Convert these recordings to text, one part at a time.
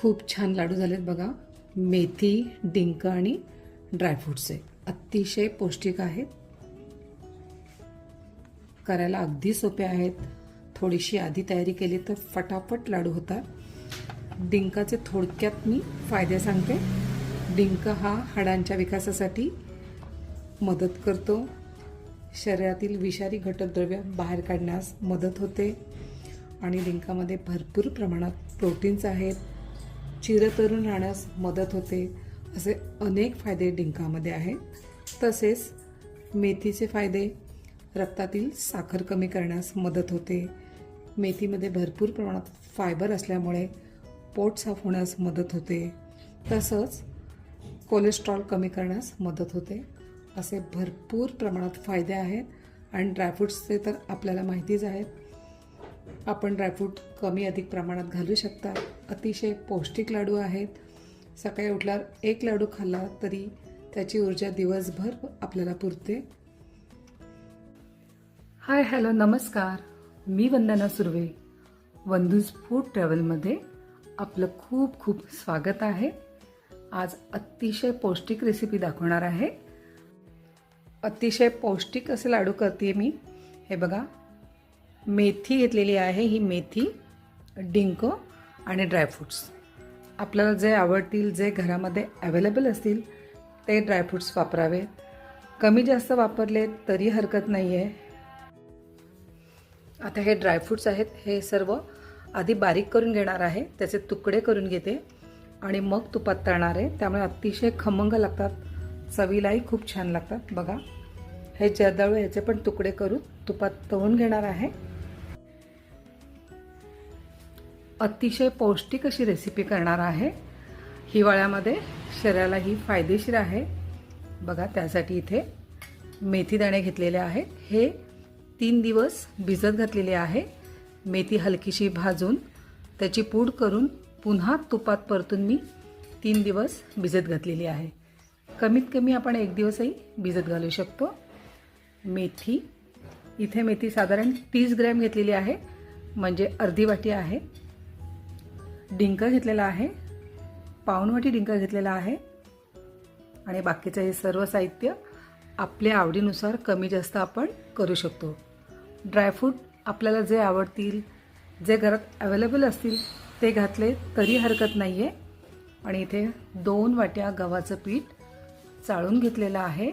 खूप छान लाडू झालेत बघा. मेथी डिंक आणि ड्रायफ्रूटचे अतिशय पौष्टिक आहेत. करायला अगदी सोपे आहेत. थोडीशी आधी तयारी केली तर फटाफट लाडू होतात. डिंकाचे थोडक्यात मी फायदे सांगते. डिंक हा हाडांच्या विकासासाठी मदत करतो. शरीरातील विषारी घटकद्रव्य बाहेर काढण्यास मदत होते. आणि डिंकामध्ये भरपूर प्रमाणात प्रोटीन्स आहेत. चिरतरुण राहण्यास मदत होते असे अनेक फायदे डिंकामध्ये आहेत. तसेच मेथीचे फायदे रक्तातील साखर कमी करण्यास मदत होते. मेथीमध्ये भरपूर प्रमाणात फायबर असल्यामुळे पोट साफ होण्यास मदत होते. तसंच कोलेस्ट्रॉल कमी करण्यास मदत होते. असे भरपूर प्रमाणात फायदे आहेत आणि ड्रायफ्रूट्सचे तर आपल्याला माहितीच आहेत. आपण ड्रायफ्रूट कमी अधिक प्रमाणात घालू शकता. अतिशय पौष्टिक लाडू आहेत. सकाळी उठल्यावर एक लाडू खाल्ला तरी त्याची ऊर्जा दिवसभर आपल्याला पुरते. हाय हॅलो नमस्कार. मी वंदना सुर्वे. वंदूज फूड ट्रॅव्हलमध्ये आपलं खूप खूप स्वागत आहे. आज अतिशय पौष्टिक रेसिपी दाखवणार आहे. अतिशय पौष्टिक असे लाडू करते मी. हे बघा. मेथी घेतलेली आहे ही मेथी. डिंक. आणि ड्रायफ्रूट्स आपल्याला जे आवडतील जे घरामध्ये अवेलेबल असतील ते ड्रायफ्रूट्स वापरावे. कमी जास्त वापरले तरी हरकत नाही आहे आता हे ड्रायफ्रूट्स आहेत हे सर्व आधी बारीक करून घेणार आहे. त्याचे तुकडे करून घेते. आणि मग तुपात तळणार आहे. त्यामुळे अतिशय खमंग लागतात. चवीलाही खूप छान लागतात. बघा हे जर्दाळू ह्याचे पण तुकडे करून तुपात तळून घेणार आहे. अतिशय पौष्टिक अशी रेसिपी करणार आहे. हिवाळ्यामध्ये शरीराला ही फायदेशीर आहे. बघा त्यासाठी इथे मेथी दाणे घेतलेले आहेत. हे तीन दिवस भिजत घातलेले आहे. मेथी हलकीशी भाजून त्याची पूड करून पुन्हा तुपात परतून मी तीन दिवस भिजत घातलेली आहे. कमीत कमी आपण एक दिवसही भिजत घालू शकतो. मेथी. इथे मेथी साधारण तीस ग्रॅम घेतलेली आहे. म्हणजे अर्धी वाटी आहे. डिंक घेतलेला आहे. पाऊनवटी डिंक घेतलेला आहे. आणि बाकीचं हे सर्व साहित्य आपल्या आवडीनुसार कमी जास्त आपण करू शकतो. ड्रायफ्रूट आपल्याला जे आवडतील जे घरात अवेलेबल असतील ते घातले तरी हरकत नाही आहे आणि इथे दोन वाट्या गव्हाचं पीठ चाळून घेतलेलं आहे.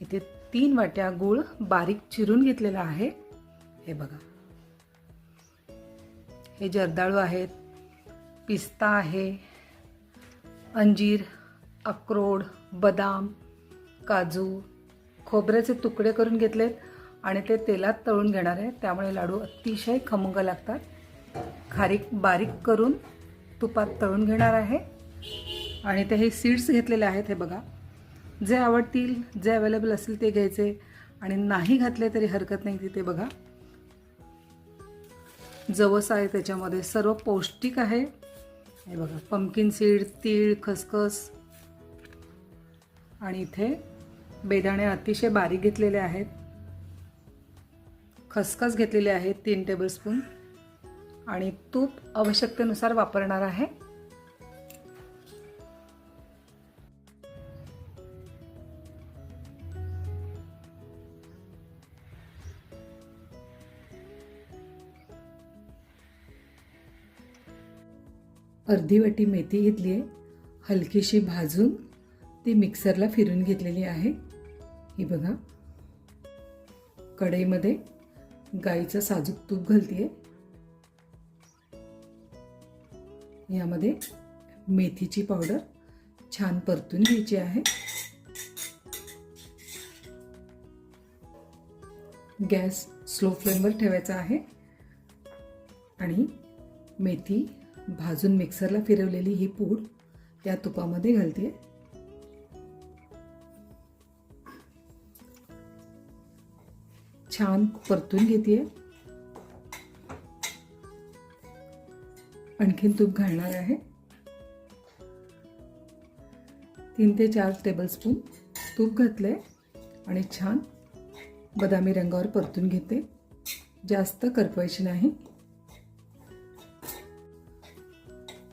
इथे तीन वाट्या गूळ बारीक चिरून घेतलेला आहे. हे बघा. हे जर्दाळू आहेत. पिस्ता आहे अंजीर अक्रोड बदाम काजू खोबऱ्याचे तुकडे करून घेतलेत आणि ते तेलात तळून घेणार आहे. त्यामुळे लाडू अतिशय खमंग लागतात. खारीक बारीक करून तुपात तळून घेणार आहे. आणि ते हे सीड्स घेतलेले आहेत हे बघा. जे आवडतील जे अवेलेबल असतील ते घ्यायचे. आणि नाही घातले तरी हरकत नाही तिथे बघा. जवस आहे त्याच्यामध्ये सर्व पौष्टिक आहे. हे बघा पम्पकिन सीड तीळ खसखस. आणि इथे बेदाणे अतिशय बारीक घेतलेले आहेत. खसखस घेतलेले आहेत तीन टेबलस्पून आणि तूप आवश्यकतेनुसार वापरणार आहे. अर्धी वाटी मेथी घेतली आहे. हलकीशी भाजून ती मिक्सरला फिरून घेतलेली आहे. ही बघा. कढईमध्ये गाईचं साजूक तूप घालते यामध्ये मेथीची पावडर छान परतून घ्यायची आहे. गॅस स्लो फ्लेमवर ठेवायचा आहे. आणि मेथी भाजून मिक्सरला फिरवलेली ही पूड या तुपामध्ये घालते. छान परतून घेते. आणखीन तूप घालणार आहे. तीन ते चार टेबलस्पून तूप घातले आणि छान बदामी रंगावर परतून घेते. जास्त करपवायची नाही.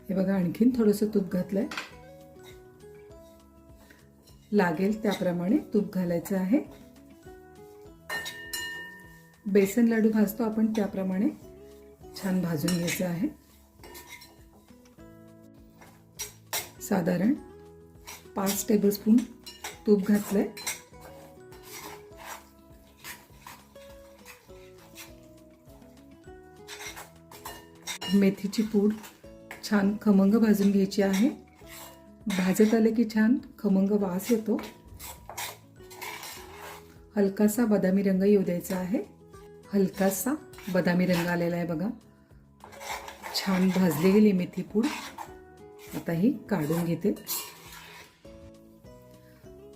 हे बघा आणखीन थोडंसं तूप घातलं आहे लागेल त्याप्रमाणे तूप घालायचं आहे. बेसन लाडू भाजतो आपण त्याप्रमाणे. छान भाजून घ्यायचं आहे. साधारण पाच टेबलस्पून तूप घातलंय. मेथीची पूड छान खमंग भाजून घ्यायची आहे. भाजत आले की छान खमंग वास येतो. हलकासा बदामी रंग येऊ द्यायचा आहे. हलकासा बदामी रंग आलेला आहे बघा. छान भाजली गेली मेथी पूड. आता ही काढून घेते.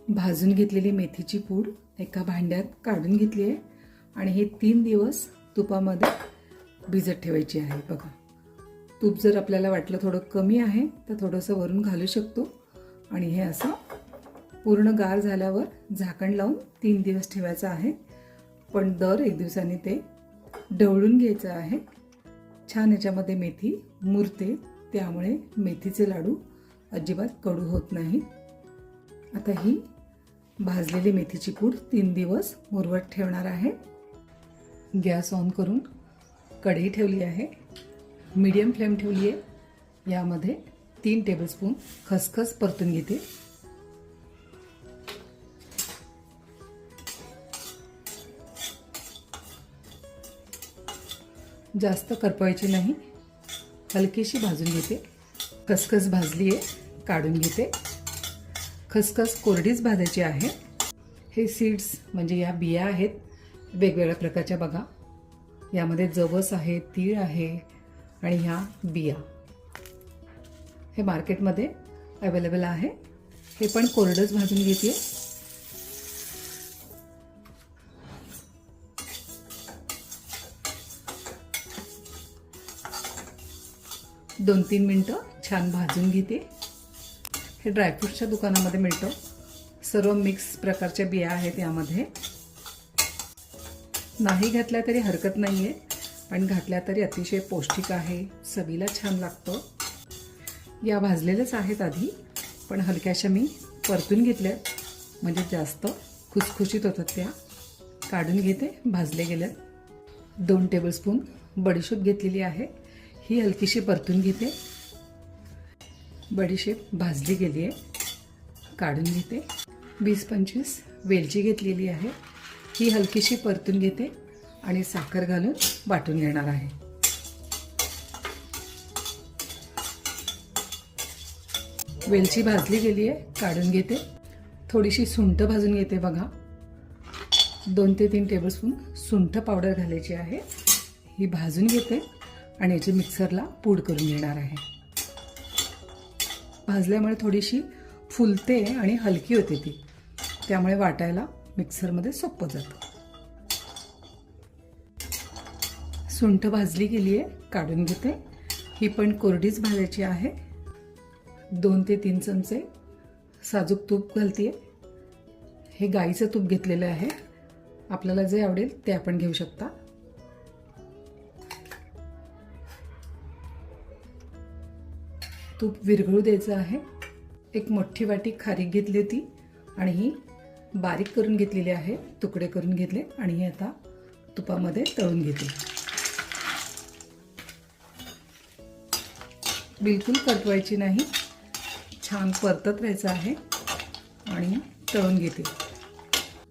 भाजून घेतलेली मेथीची पूड एका भांड्यात काढून घेतली आहे. आणि हे तीन दिवस तुपामध्ये भिजत ठेवायची आहे बघा. तूप जर आपल्याला वाटलं थोडं कमी आहे तर थोडंसं वरून घालू शकतो. आणि हे असं पूर्ण गार झाल्यावर झाकण लावून तीन दिवस ठेवायचं आहे. पण दर एक दिवसाने ते ढवळून घ्यायचं आहे. छान याच्यामध्ये मेथी मुरते त्यामुळे मेथीचे लाडू अजिबात कडू होत नाही. आता ही भाजलेली मेथीची पूड तीन दिवस मुरवत ठेवणार आहे. गॅस ऑन करून कढई ठेवली आहे. मीडियम फ्लेम ठेवली आहे. यामध्ये तीन टेबलस्पून खसखस परतून घेते. जास्त करपवायची नाही. हलकीशी भाजून घेते. खसखस भाजली आहे काढून घेते. खसखस कोरडीच भाजायची आहे. हे सीड्स म्हणजे या बिया आहेत वेगवेगळ्या प्रकारच्या बघा. यामध्ये जवस आहे तीळ आहे आणि ह्या बिया. हे मार्केटमध्ये अवेलेबल आहे. हे पण कोरडंच भाजून घेते दोन तीन मिनटं छान भाजून घेते. हे ड्रायफ्रूटच्या दुकानामध्ये मिळतं. सर्व मिक्स प्रकारच्या बिया आहेत यामध्ये. नाही घातल्या तरी हरकत नाही आहे पण घातल्या तरी अतिशय पौष्टिक आहे. चवीला छान लागतं. या भाजलेल्याच आहेत आधी पण हलक्याशा मी परतून घेतल्या. म्हणजे जास्त खुसखुशीत होतात त्या. काढून घेते भाजले गेल्यात. दोन टेबलस्पून बडीशेप घेतलेली आहे. ही हलकीशी परतून घेते. बडीशेप भाजली गेली आहे. काढून घेते. वीस पंचवीस वेलची घेतलेली आहे. ही हलकीशी परतून घेते. आणि साखर घालून वाटून घेणार आहे. वेलची भाजली गेली आहे काढून घेते. थोडीशी सुंठ भाजून घेते बघा. दोन ते तीन टेबलस्पून सुंठ पावडर घालायची आहे. ही भाजून घेते आणि याची मिक्सरला पूड करून घेणार आहे. भाजल्यामुळे थोडीशी फुलते आणि हलकी होते ती. त्यामुळे वाटायला मिक्सरमध्ये सोपं जातं. सुंठ भाजली गेली आहे काढून घेते. ही पण कोरडीच भाजायची आहे. दोन ते तीन चमचे साजूक तूप घालते हे गाईचं तूप घेतलेलं आहे. आपल्याला जे आवडेल ते आपण घेऊ शकता. तूप विरघळू द्यायचं आहे. एक मोठी वाटी खारीक घेतली होती आणि ही बारीक करून घेतलेली आहे. तुकडे करून घेतले आणि हे आता तुपामध्ये तळून घेते. बिलकुल परतवायची नाही. छान परतत राहायचं आहे आणि तळून घेते.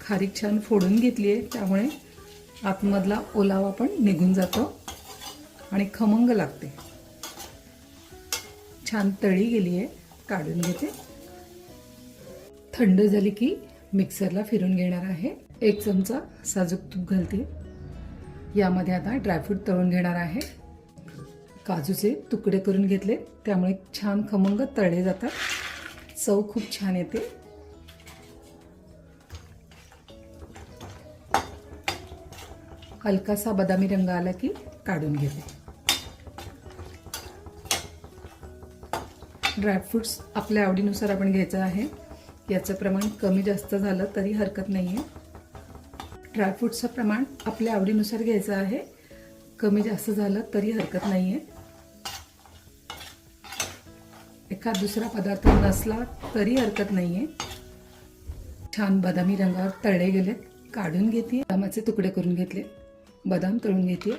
खारीक छान फोडून घेतली आहे त्यामुळे आतमधला ओलावा पण निघून जातो आणि खमंग लागते. छान तळी गेली आहे काढून घेते. थंड झाली की मिक्सरला फिरून घेणार आहे. एक चमचा साजूक तूप घालते. यामध्ये आता ड्रायफ्रूट तळून घेणार आहे. काजूचे तुकडे करून घेतले. त्यामुळे छान खमंग तळले जातात. चव खूप छान येते. हलकासा बदामी रंग आला की काढून घेते. ड्रायफ्रूट्स आपल्या आवडीनुसार आपण घ्यायचं आहे. याचं प्रमाण कमी जास्त झालं तरी हरकत नाही आहे ड्रायफ्रुट्सचं प्रमाण आपल्या आवडीनुसार घ्यायचं आहे. कमी जास्त झालं तरी हरकत नाही आहे एखाद दुसरा पदार्थ नसला तरी हरकत नाहीये. छान बदामी रंगावर तळले गेलेत. काढून घेते बदामाचे तुकडे करून घेतले. बदाम तळून घेते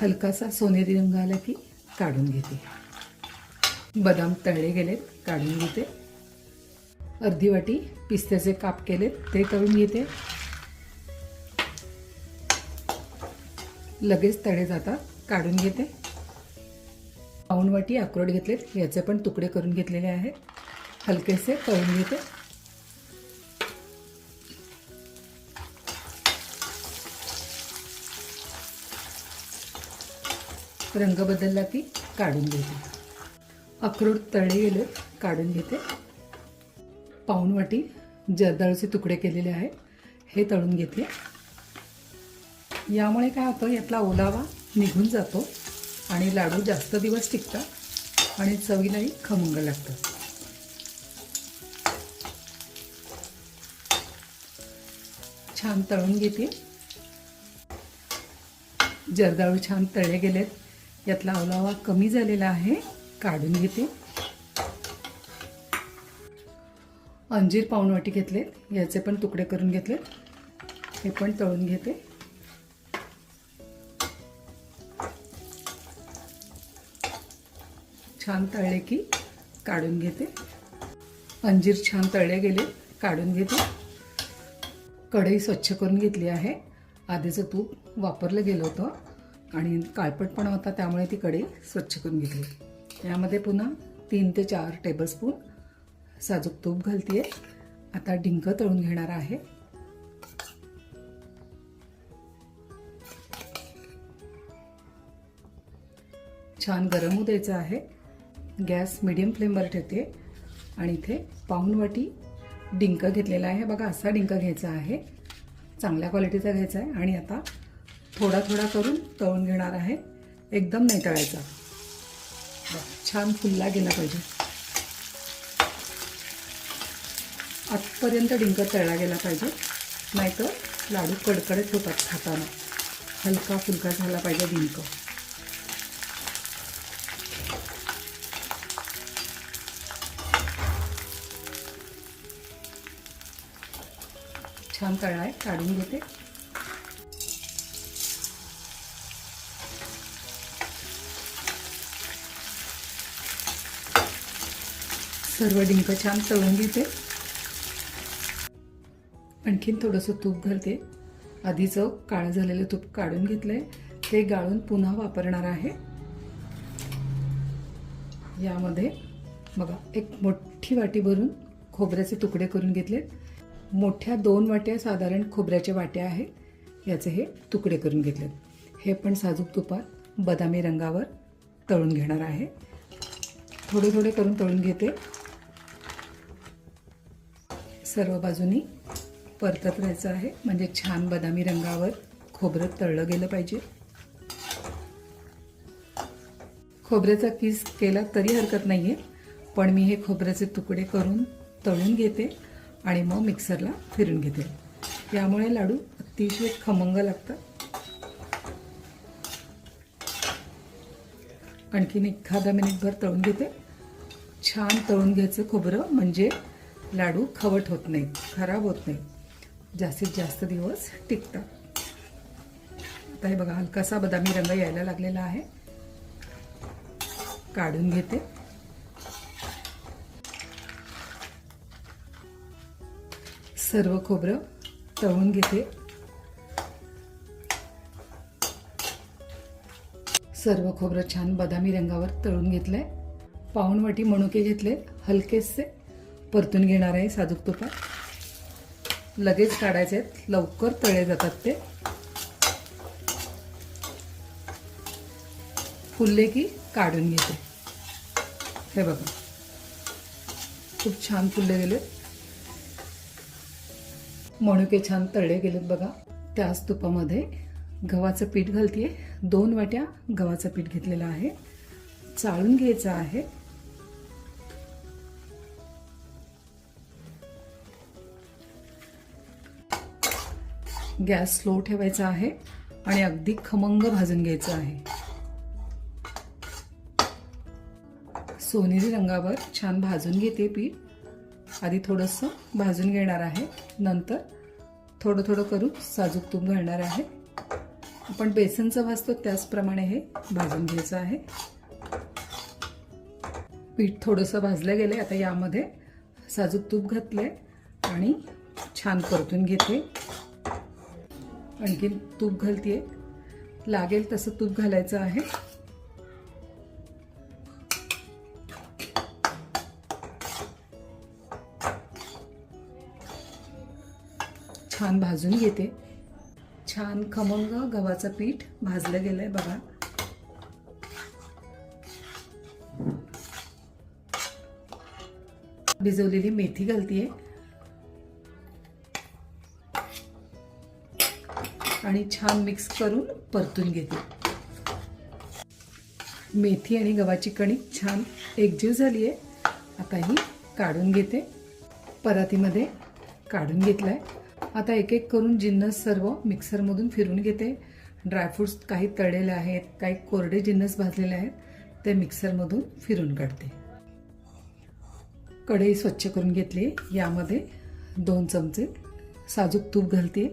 हलकासा सोनेरी रंग आला की काढून घेते बदाम तळले गेलेत. काढून घेते. अर्धी वाटी पिस्त्याचे काप केलेत. ते तळून घेते. लगेच तळे जातात काढून घेते. पाऊण वाटी अक्रोड घेतलेत याचे पण तुकडे करून घेतलेले आहेत. हलकेसे तळून घेते. रंग बदलला की काढून घेते. अक्रोड तळे गेले काढून घेते. पाऊण वाटी जर्दाळूचे तुकडे केलेले आहेत. हे तळून घेते. यामुळे काय होतं यातला ओलावा निघून जातो आणि लाडू जास्त दिवस टिकतात आणि चवीलाही खमंग लागतं छान तळून घेते. जर्दाळू छान तळले गेलेत. यातला ओलावा कमी झालेला आहे काढून घेते. अंजीर पाऊण वाटी घेतलेत याचे पण तुकडे करून घेतलेत. हे पण तळून घेते. छान तळले की काढून घेते. अंजीर छान तळले गेले काढून घेते. कढई स्वच्छ करून घेतली आहे. आधीचं तूप वापरलं गेलं होतं आणि काळपटपणा होता त्यामुळे ती कढई स्वच्छ करून घेतली. यामध्ये पुन्हा तीन ते चार टेबलस्पून साजूक तूप घालते आता डिंक तळून घेणार आहे. छान गरम होऊ द्यायचं आहे. गॅस मिडियम फ्लेमवर ठेवते. आणि इथे पाऊण वाटी डिंक घेतलेला आहे. बघा असा डिंक घ्यायचा आहे. चांगल्या क्वालिटीचा घ्यायचा आहे. आणि आता थोडा थोडा करून तळून घेणार आहे. एकदम नाही तळायचा. छान फुलला गेला पाहिजे. आतपर्यंत डिंक तळला गेला पाहिजे. नाहीतर लाडू कडकडत होतात खाताना. हलका फुलका झाला पाहिजे डिंक. छान तळला आहे काढून घेते. सर्व डिंक छान तळून घेते. आणखीन थोडंसं तूप घालते. आधीचं काळं झालेलं तूप काढून घेतलंय ते गाळून पुन्हा वापरणार आहे. यामध्ये बघा एक मोठी वाटी भरून खोबऱ्याचे तुकडे करून घेतले मोठ्या दोन वाट्या साधारण खोबऱ्याच्या वाट्या आहेत. याचे हे तुकडे करून घेतलेत. हे पण साजूक तुपात बदामी रंगावर तळून घेणार आहे. थोडे थोडे करून तळून घेते. सर्व बाजूनी परतत राहायचं आहे. म्हणजे छान बदामी रंगावर खोबरं तळलं गेलं पाहिजे. खोबऱ्याचा किस केला तरी हरकत नाही आहे पण मी हे खोबऱ्याचे तुकडे करून तळून घेते. आणि मग मिक्सरला फिरून घेते. यामुळे लाडू अतिशय खमंग लागतात. आणखीन एखादा मिनिटभर तळून घेते. छान तळून घ्यायचं खोबरं म्हणजे लाडू खवट होत नाही खराब होत नाही. जास्तीत जास्त दिवस टिकतात. आता हे बघा हलकासा बदामी रंग यायला लागलेला आहे. काढून घेते. सर्व खोबरं तळून घेते. सर्व खोबरं छान बदामी रंगावर तळून घेतलं पाऊण वाटी मणुके घेतले हलकेसे परतून घेणार आहे साजूक तुपात. लगेच काढायचे आहेत लवकर तळे जातात ते. फुलले की काढून घेते. हे बघा. खूप छान फुलले गेले मणुके छान तळले गेलेत बघा. त्याच तुपामध्ये गव्हाचं पीठ घालते दोन वाट्या गव्हाचं पीठ घेतलेलं आहे. चाळून घ्यायचं आहे. गॅस स्लो ठेवायचा आहे आणि अगदी खमंग भाजून घ्यायचं आहे. सोनेरी रंगावर छान भाजून घेते पीठ. आधी थोडंसं भाजून घेणार आहे. नंतर थोडं थोडं करून साजूक तूप घालणार आहे. आपण बेसनचं भाजतो त्याचप्रमाणे हे भाजून घ्यायचं आहे. पीठ थोडंसं भाजलं गेलं आता यामध्ये साजूक तूप घातलं आणि छान परतून घेते. आणखी तूप घालते लागेल तसं तूप घालायचं आहे. छान भाजून घेते. छान खमंग गव्हाचं पीठ भाजलं गेलं आहे बघा. भिजवलेली मेथी घालतीये. आणि छान मिक्स करून परतून घेते. मेथी आणि गव्हाची कणिक छान एकजीव झाली आहे आता ही काढून घेते. परातीमध्ये काढून घेतलाय. आता एक एक करून जिन्नस सर्व मिक्सरमधून फिरून घेते. ड्रायफ्रूट्स काही तळलेले आहेत काही कोरडे जिन्नस भाजलेले आहेत ते मिक्सरमधून फिरून काढते. कढई स्वच्छ करून घेतली यामध्ये दोन चमचे साजूक तूप घालते.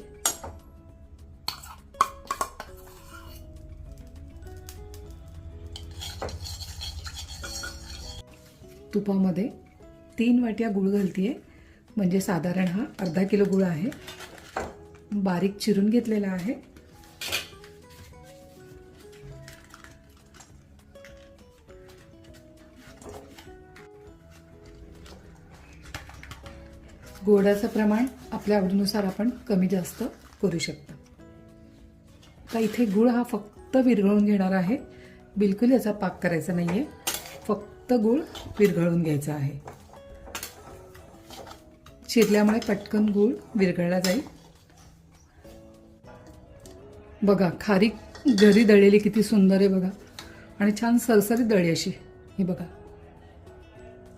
तुपामध्ये तीन वाट्या गूळ घालतीये. म्हणजे साधारण हा अर्धा किलो गूळ आहे. बारीक चिरून घेतलेला आहे. गोडाचं प्रमाण आपल्या आवडीनुसार आपण कमी जास्त करू शकतो. आता इथे गुळ हा फक्त विरघळून घेणार आहे. बिलकुल याचा पाक करायचा नाही आहे फक्त गुळ विरघळून घ्यायचा आहे. चिरल्यामुळे पटकन गूळ विरघळला जाईल. बघा खारी घरी दळलेली किती सुंदर आहे बघा. आणि छान सरसरी दळी अशी. ही बघा.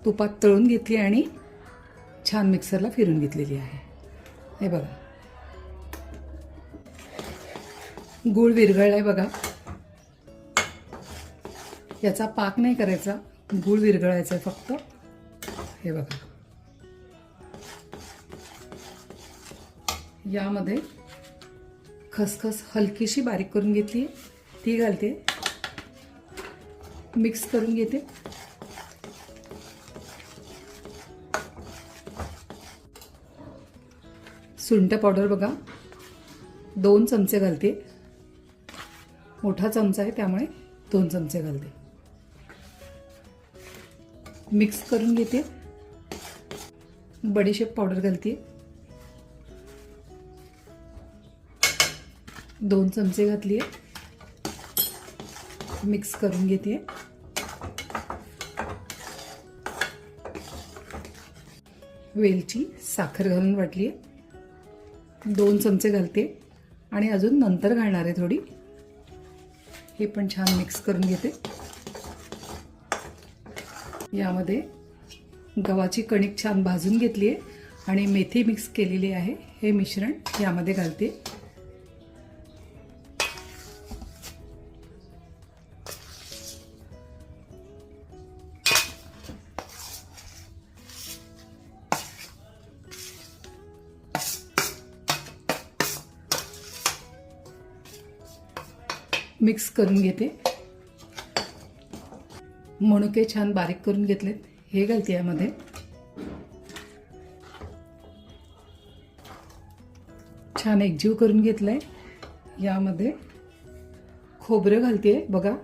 तुपात तळून घेतली आणि छान मिक्सरला फिरून घेतलेली आहे. हे बघा. गूळ विरघळलाय बघा. याचा पाक नाही करायचा. गूळ विरघळायचा आहे फक्त. हे बघा. यामध्ये खसखस हलकीशी बारीक करून घेतली ती घालते. मिक्स करून घेते. सुंठ पावडर बघा. दोन चमचे घालते. मोठा चमचा आहे त्यामुळे दोन चमचे घालते. मिक्स करून घेते. बडीशेप पावडर घालते. दोन चमचे घातली आहे मिक्स करून घेते वेलची साखर घालून वाटली आहे दोन चमचे घालते. आणि अजून नंतर घालणार आहे थोडी. हे पण छान मिक्स करून घेते. यामध्ये गव्हाची कणिक छान भाजून घेतली आहे आणि मेथी मिक्स केलेली आहे. हे मिश्रण यामध्ये घालते. मिक्स करून घेते. मणुके छान बारीक करून घेतलेत. हे घालते यामध्ये. छान एकजीव करून घेतलं आहे यामध्ये खोबरं घालते. बघा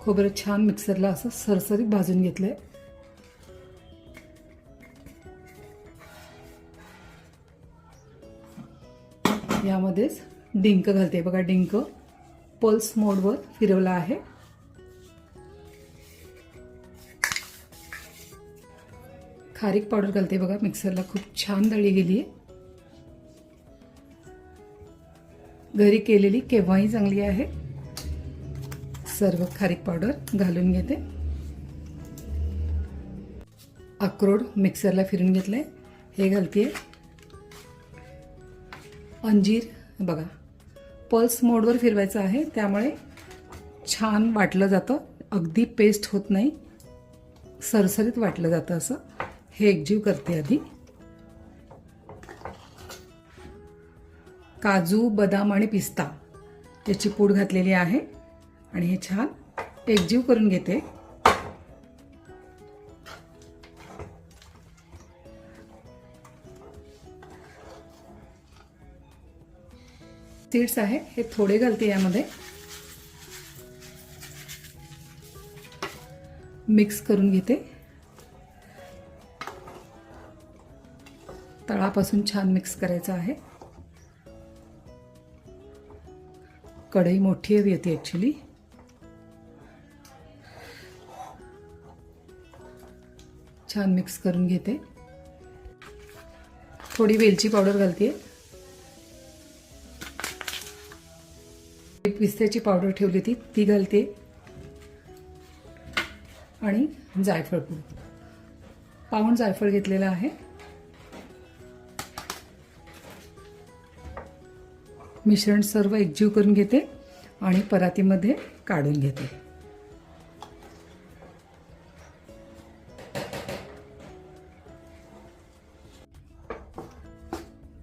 खोबरं छान मिक्सरला असं सरसरीत भाजून घेतलंय. यामध्येच डिंक घालते. बघा डिंक. पल्स मोडवर फिरवला आहे. खारीक पावडर घालते बघा मिक्सरला खूप छान दळी गेली आहे. घरी केलेली केव्हाही चांगली आहे. सर्व खारीक पावडर घालून घेते. अक्रोड मिक्सरला फिरून घेतलंय. हे घालते अंजीर बघा पल्स मोडवर फिरवायचं आहे त्यामुळे छान वाटलं जातं. अगदी पेस्ट होत नाही. सरसरीत वाटलं जातं असं. हे एकजीव करते आधी. काजू बदाम आणि पिस्ता याची पूड घातलेली आहे. आणि हे छान एकजीव करून घेते. सीड्स आहे हे थोडे घालते यामध्ये. मिक्स करून घेते. तळापासून छान मिक्स करायचं आहे. कढई मोठी हवी होती ॲक्च्युली छान मिक्स करून घेते. थोडी वेलची पावडर घालते पिस्त्याची पावडर ठेवली होती ती घालते. आणि जायफळ पूड. पाऊण जायफळ घेतलेलं आहे. मिश्रण सर्व एकजीव करून घेते आणि परातीमध्ये काढून घेते.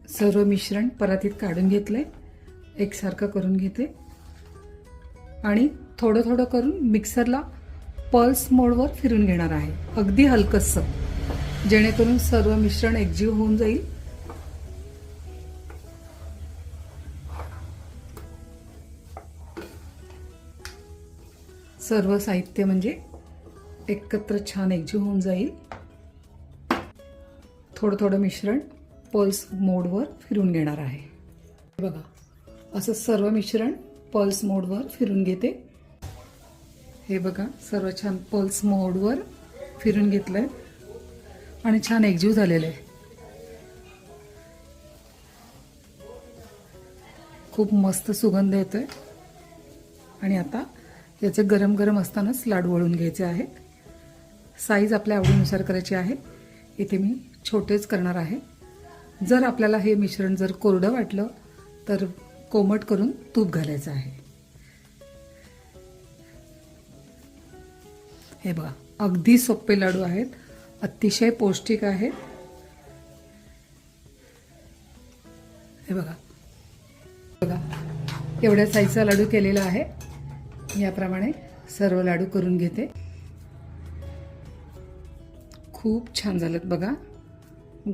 सर्व मिश्रण परातीत काढून घेतलंय. एकसारखं करून घेते. आणि थोडं थोडं करून मिक्सरला पल्स मोडवर फिरून घेणार आहे. अगदी हलकंसं. जेणेकरून सर्व मिश्रण एकजीव होऊन जाईल. सर्व साहित्य म्हणजे एकत्र छान एकजीव होऊन जाईल. थोडं थोडं मिश्रण पल्स मोडवर फिरून घेणार आहे. बघा असं सर्व मिश्रण पल्स मोडवर फिरून घेते. हे बघा सर्व छान पल्स मोडवर फिरून घेतलं आहे आणि छान एकजीव झालेलं. आहे खूप मस्त सुगंध येतो आहे आणि आता याचे गरम गरम असतानाच लाडू वळून घ्यायचे आहेत. साईज आपल्या आवडीनुसार करायची आहे. इथे मी छोटेच करणार आहे. जर आपल्याला हे मिश्रण जर कोरडं वाटलं तर कोमट करून तूप घालायचं आहे. हे बघा अगदी सोपे लाडू आहेत अतिशय पौष्टिक आहेत. हे बघा. बघा एवढ्या साईजचा लाडू केलेला आहे. याप्रमाणे सर्व लाडू करून घेते. खूप छान झालं बघा.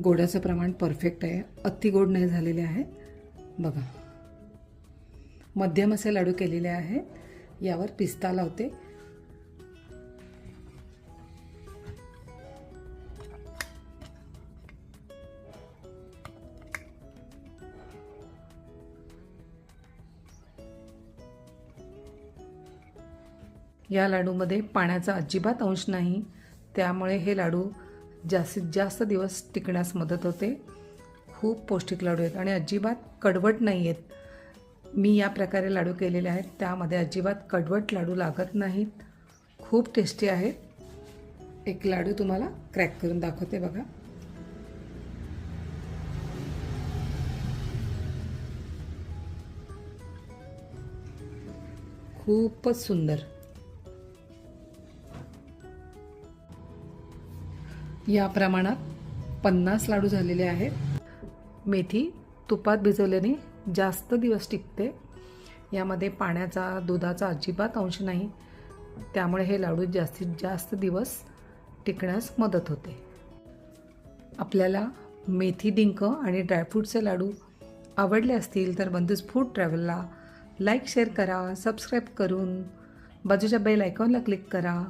गोड्याचं प्रमाण परफेक्ट आहे. अति गोड नाही झालेले आहे. बघा. मध्यम असे लाडू केलेले आहे. यावर पिस्ता लावते. या लाडूमध्ये पाण्याचा अजिबात अंश नाही. त्यामुळे हे लाडू जास्तीत जास्त दिवस टिकण्यास मदत होते. खूप पौष्टिक लाडू आहेत आणि अजिबात कडवट नाही आहेत. मी या प्रकारे लाडू केलेले आहेत. त्यामध्ये अजिबात कडवट लाडू लागत नाहीत. खूप टेस्टी आहेत. एक लाडू तुम्हाला क्रॅक करून दाखवते बघा. खूपच सुंदर. या प्रमाणात पन्नास लाडू झालेले आहेत. मेथी तुपात भिजवल्याने जास्त दिवस टिकते. यामध्ये पाण्याचा दुधाचा अजिबात अंश नाही. त्यामुळे हे लाडू जास्तीत जास्त दिवस टिकण्यास मदत होते. आपल्याला मेथी डिंक आणि ड्रायफ्रूटचे लाडू आवडले असतील तर बंधूज फूड ट्रॅव्हलला लाईक शेअर करा सबस्क्राईब करून बाजूच्या बेल आयकॉनला क्लिक करा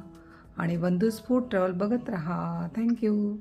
आणि बंधूज फूड ट्रॅव्हल बघत राहा. थँक्यू